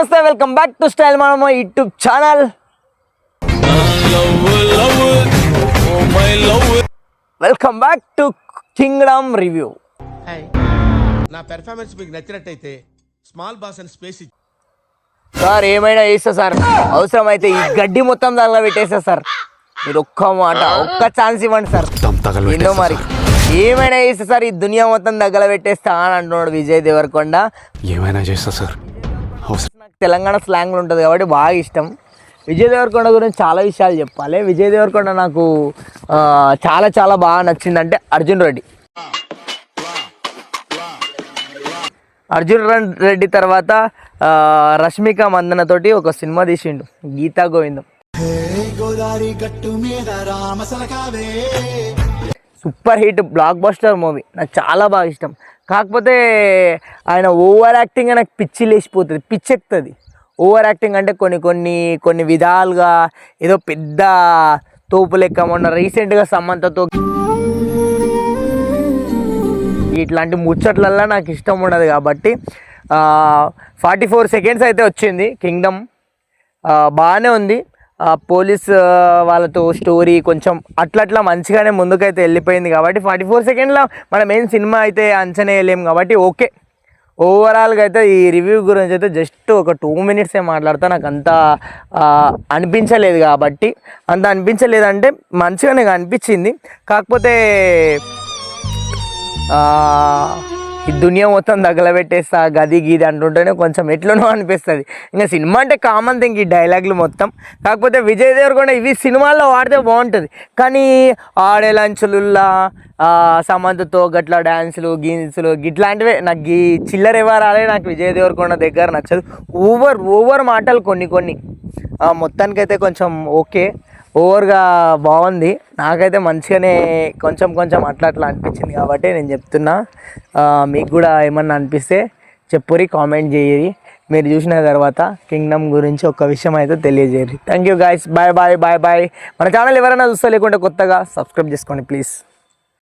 నమస్తే welcome back to style మనమ YouTube channel. Welcome back to Kingdom review. Hi. నా performance మీకు నచ్చినట్టయితే స్మాల్ బాస్ అని స్పేస్ ఇచ్చి సార్ ఏమైనా చేస్తా సార్ అవసరమైతే ఈ గడ్డి మొత్తం దానిలో పెట్టేస్తా సార్. మీరు ఒక్క మాట ఒక్క ఛాన్స్ ఇవ్వండి సార్. ఎన్నో మరి. ఏమైనా చేస్తా సార్ ఈ దునియా మొత్తం దగ్గర పెట్టేస్తా అని అంటున్నాడు విజయ్ దేవరకొండ. ఏమైనా చేస్తా సార్. అవసరం తెలంగాణ స్లాంగ్లో ఉంటుంది కాబట్టి బాగా ఇష్టం. విజయ్ దేవరకొండ గురించి చాలా విషయాలు చెప్పాలి. విజయ్ దేవరకొండ నాకు చాలా చాలా బాగా నచ్చిందంటే అర్జున్ రెడ్డి. అర్జున్ రెడ్డి తర్వాత రష్మిక మందనతోటి ఒక సినిమా తీసిండు. Geetha Govindam. Super hit blockbuster movie నాకు చాలా బాగా ఇష్టం. కాకపోతే ఆయన ఓవర్ యాక్టింగ్ నాకు పిచ్చి లేచిపోతుంది పిచ్చెక్కుతుంది ఓవర్ యాక్టింగ్ అంటే కొన్ని కొన్ని కొన్ని విధాలుగా ఏదో పెద్ద తోపు లెక్క మొన్న రీసెంట్గా సమంతతో ఇట్లాంటి ముచ్చట్లల్లో నాకు ఇష్టం ఉండదు కాబట్టి ఫార్టీ ఫోర్ సెకండ్స్ అయితే వచ్చింది కింగ్డమ్. బాగానే ఉంది. పోలీస్ వాళ్ళతో స్టోరీ కొంచెం అట్లా అట్లా మంచిగానే ముందుకైతే వెళ్ళిపోయింది కాబట్టి ఫార్టీ ఫోర్ సెకండ్లో మనం ఏం సినిమా అయితే అంచనా కాబట్టి ఓకే. ఓవరాల్గా అయితే ఈ రివ్యూ గురించి అయితే జస్ట్ ఒక టూ మినిట్సే మాట్లాడతా. నాకు అంత అనిపించలేదు కాబట్టి అంత అనిపించలేదంటే మంచిగానే అనిపించింది. కాకపోతే ఈ దునియా మొత్తం తగలబెట్టేస్తా గది గీది అంటుంటేనే కొంచెం ఎట్లనో అనిపిస్తుంది. ఇంకా సినిమా అంటే కామన్ థింగ్ ఈ డైలాగులు మొత్తం. కాకపోతే విజయ్ దేవరకొండ ఇవి సినిమాల్లో వాడితే బాగుంటుంది. కానీ ఆడే లంచులుల్లా సమంతతో గట్ల డ్యాన్సులు గీన్సులు గిట్లాంటివే. నాకు గీ చిల్లర వ్యవహారాలే నాకు విజయ్ దేవరకొండ దగ్గర నచ్చదు. ఓవర్ ఓవర్ మాటలు కొన్ని కొన్ని. మొత్తానికైతే కొంచెం ఓకే. ఓవర్గా బాగుంది. నాకైతే మంచిగానే కొంచెం కొంచెం అట్లా అట్లా అనిపించింది కాబట్టి నేను చెప్తున్నా. మీకు కూడా ఏమన్నా అనిపిస్తే చెప్పురి కామెంట్ చేయరి మీరు చూసిన తర్వాత కింగ్డమ్ గురించి ఒక విషయం అయితే తెలియజేయరు thank you guys bye bye bye bye మన ఛానల్ ఎవరైనా చూస్తా లేకుంటే కొత్తగా సబ్స్క్రైబ్ చేసుకోండి ప్లీజ్